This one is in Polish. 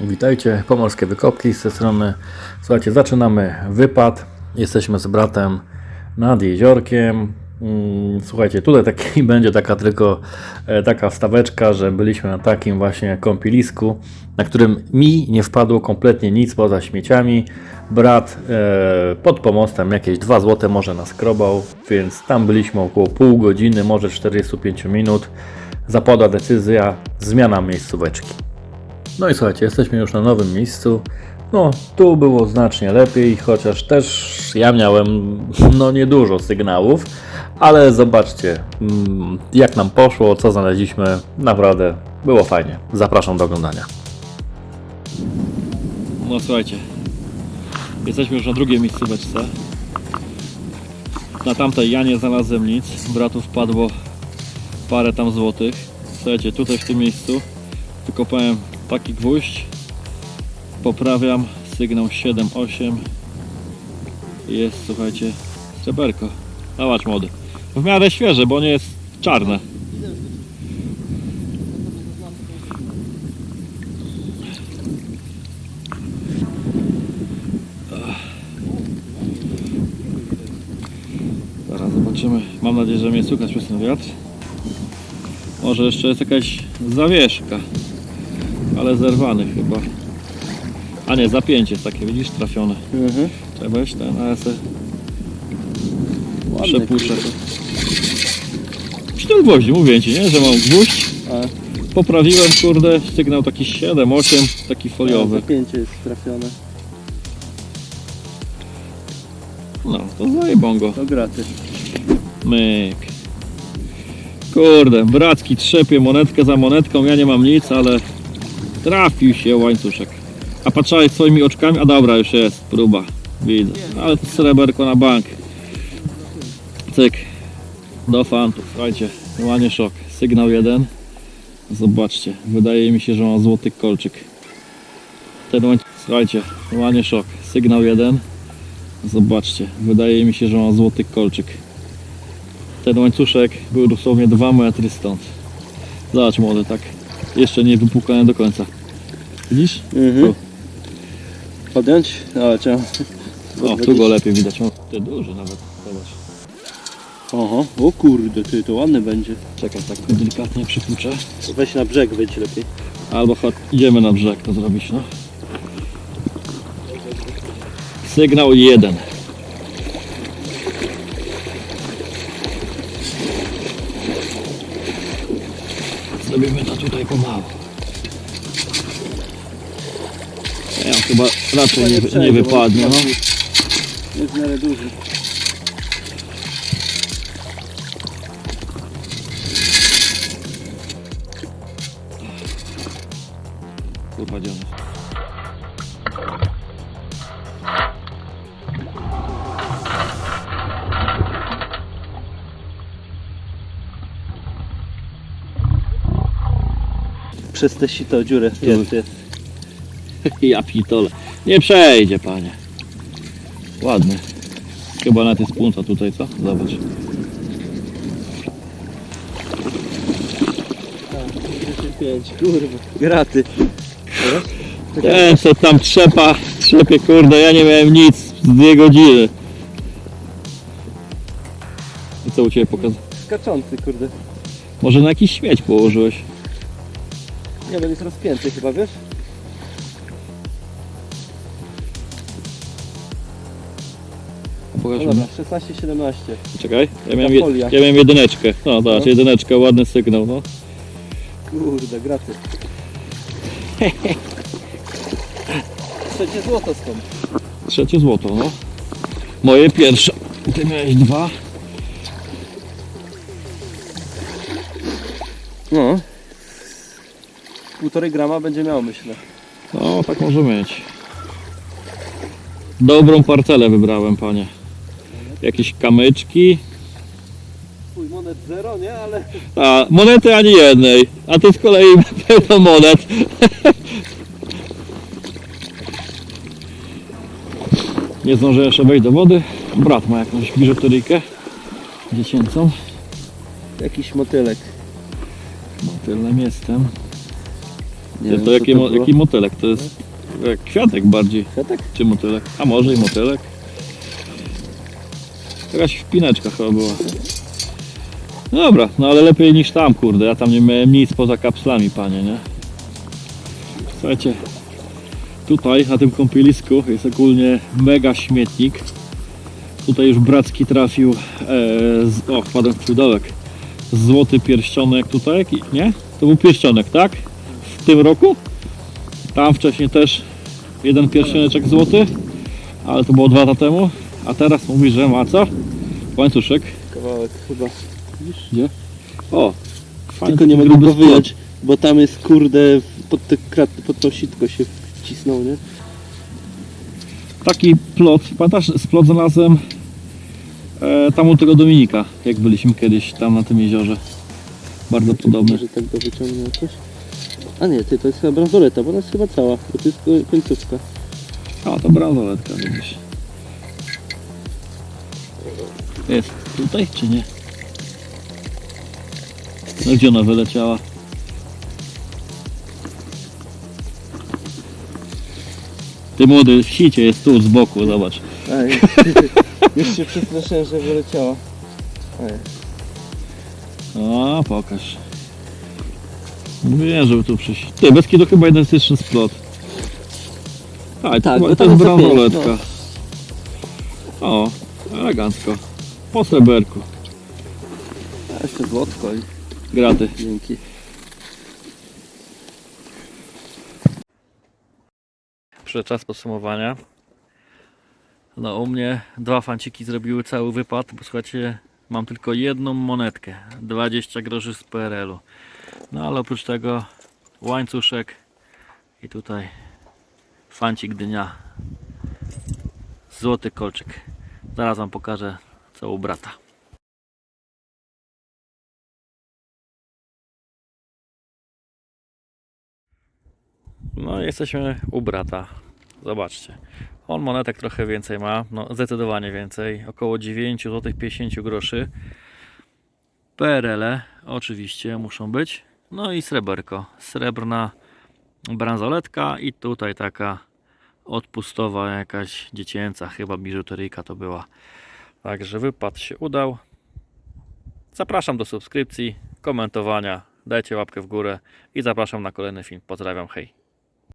Witajcie, Pomorskie Wykopki z tej strony. Słuchajcie, zaczynamy wypad. Jesteśmy z bratem nad jeziorkiem. Mm, Słuchajcie, tutaj taki będzie taka tylko e, taka wstaweczka, że byliśmy na takim właśnie kąpielisku, na którym mi nie wpadło kompletnie nic poza śmieciami. Brat e, pod pomostem jakieś 2 zł może nas krobał, więc tam byliśmy około pół godziny, może 45 minut. Zapadła decyzja, zmiana miejscóweczki. No i słuchajcie, jesteśmy już na nowym miejscu. No, tu było znacznie lepiej, chociaż też ja miałem no niedużo sygnałów, ale zobaczcie, mm, jak nam poszło, co znaleźliśmy. Naprawdę było fajnie. Zapraszam do oglądania. No słuchajcie, jesteśmy już na drugiej miejscóweczce. Na tamtej ja nie znalazłem nic, bratów padło parę tam złotych. Słuchajcie, tutaj w tym miejscu wykopałem taki gwóźdź. Poprawiam sygnał 7-8 jest słuchajcie sreberko. Zobacz młody. W miarę świeże bo nie jest czarne. Zaraz zobaczymy. Mam nadzieję że mnie słychać przez ten wiatr. Może jeszcze jest jakaś zawieszka ale zerwany chyba. A nie, zapięcie jest takie, widzisz, trafione. Mhm. Trzeba weź ten, a ja se Ładny, przepuszczę. Przy tym gwoździ, mówię Ci, nie, że mam gwóźdź. A, Poprawiłem, kurde, sygnał taki 7, 8, taki foliowy. Zapięcie jest trafione. No, to zajebą go. To graty. Myk. Kurde, bracki trzepie monetkę za monetką, ja nie mam nic, ale trafił się łańcuszek. A patrzałeś swoimi oczkami, a dobra, już jest, próba, widzę. Ale to sreberko na bank. Cyk, do fantów, słuchajcie, łanie szok. Sygnał jeden. Zobaczcie, wydaje mi się, że ma złoty kolczyk. Ten łań... Słuchajcie, łanie szok. Sygnał jeden. Zobaczcie, wydaje mi się, że ma złoty kolczyk. Ten łańcuszek był dosłownie 2 metry stąd. Zobacz młody, tak. Jeszcze nie wypukany do końca. Widzisz? Mhm. Podjąć? Ale trzeba. O, tu go lepiej widać. O, ty duży nawet. Zobacz. Oho, o kurde, ty, to ładny będzie. Czekaj, tak go delikatnie przypuczę. Weź na brzeg, wyjdź lepiej. Albo chodź, idziemy na brzeg to zrobić, no. Sygnał jeden. Zrobimy to tutaj pomału. Ja chyba raczej nie, nie przejdzie, wypadnie, no. Jest w miarę duży. Wypadziony. Przez te sito dziurę. Jest. Ja pitole. Nie przejdzie, panie. Ładny. Chyba na tej spunca tutaj, co? Zobacz. 55, kurwa. Graty. Ten co tam trzepa, trzepie, kurde, ja nie miałem nic z dwie godziny. I co u Ciebie pokazał? Skaczący, kurde. Może na jakiś śmieć położyłeś? Nie, on jest rozpięty chyba, wiesz? Pokaż No mi. dobra, 16-17. Czekaj, ja miałem, folia. ja miałem jedyneczkę. No zobacz, No. jedyneczka, ładny sygnał, no. Kurde, graty. Trzecie złoto stąd. Trzecie złoto, no. Moje pierwsze. Ty miałeś dwa. No. Półtorej grama będzie miało, myślę. No, tak może mieć. Dobrą parcelę wybrałem, panie. Jakieś kamyczki. Twój monet zero, nie? Ale A, monety ani jednej. A ty z kolei pełno monet. Nie zdążę jeszcze wejść do wody. Brat ma jakąś biżuteryjkę dziecięcą. jakiś motylek. Motylem jestem. Nie to co jaki, mo- było. jaki motylek? To jest jak kwiatek bardziej. Kwiatek? Czy motylek? A może i motylek? Jakaś wpineczka chyba była. No Dobra, no ale lepiej niż tam, kurde. Ja tam nie miałem nic poza kapslami, panie, nie? Słuchajcie, tutaj na tym kąpielisku jest ogólnie mega śmietnik. Tutaj już Bracki trafił, e, z, o, wpadłem w. Złoty pierścionek tutaj, nie? To był pierścionek, tak? W tym roku? Tam wcześniej też jeden pierścioneczek złoty, ale to było dwa lata temu. A teraz mówi, że ma co? Łańcuszek. Kawałek chyba. Widzisz? Gdzie? O! fajny Tylko nie mogę go wyjąć, bo tam jest kurde pod te kraty, pod to sitko się wcisnął, nie? Taki plot, pamiętasz, splot znalazłem e, tam u tego Dominika, jak byliśmy kiedyś tam na tym jeziorze. Bardzo podobny. Może tak go wyciągnę jakoś. A nie, ty, to jest chyba bransoleta, bo ona jest chyba cała, bo to jest ko- końcówka. A, to bransoletka, widzisz. Jest tutaj, czy nie? No gdzie ona wyleciała? Ty młody, w sicie jest tu z boku, zobacz. Ej, już się przestraszyłem, że wyleciała. Ej. A, pokaż. Mówiłem, żeby tu przyjść. Ty, bez to chyba identyczny splot. Tak, bo to jest pięć, bransoletka. O, elegancko. Po sreberku. A jeszcze złotko i Graty. dzięki. Przyszedł czas podsumowania. No u mnie dwa fanciki zrobiły cały wypad, bo słuchajcie, mam tylko jedną monetkę. 20 groszy z PRL-u. No ale oprócz tego łańcuszek i tutaj fancik dnia. Złoty kolczyk. Zaraz wam pokażę u brata. No jesteśmy u brata. Zobaczcie. On monetek trochę więcej ma, no zdecydowanie więcej, około 9 zł 50 groszy. PRL -e oczywiście muszą być. No i sreberko. Srebrna bransoletka i tutaj taka odpustowa jakaś dziecięca, chyba biżuteryjka to była. Także wypad się udał. Zapraszam do subskrypcji, komentowania, dajcie łapkę w górę i zapraszam na kolejny film. Pozdrawiam, hej.